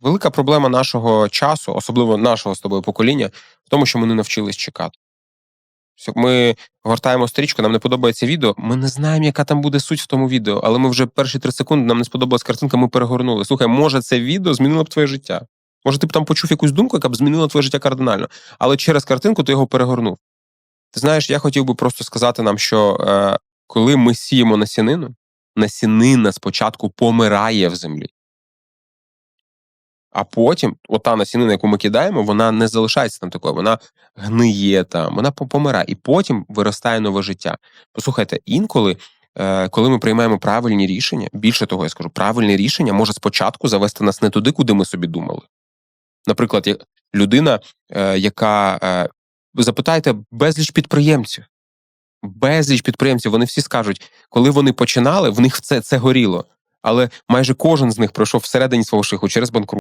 Велика проблема нашого часу, особливо нашого з тобою покоління, в тому, що ми не навчились чекати. Ми гортаємо стрічку, нам не подобається відео. Ми не знаємо, яка там буде суть в тому відео, але ми вже перші три секунди нам не сподобалась картинка, ми перегорнули. Слухай, може, це відео змінило б твоє життя. Може, ти б там почув якусь думку, яка б змінила твоє життя кардинально. Але через картинку ти його перегорнув. Ти знаєш, я хотів би просто сказати нам, що е, коли ми сіємо насінину, насінина спочатку помирає в землі. А потім, ота насінина, яку ми кидаємо, вона не залишається там такою, вона гниє там, вона помирає, і потім виростає нове життя. Послухайте, інколи, е, коли ми приймаємо правильні рішення, більше того, я скажу, правильне рішення може спочатку завести нас не туди, куди ми собі думали. Наприклад, людина, е, яка е, ви запитаєте безліч підприємців. Безліч підприємців, вони всі скажуть, коли вони починали, в них це, це горіло. Але майже кожен з них пройшов всередині свого шляху через банкрут.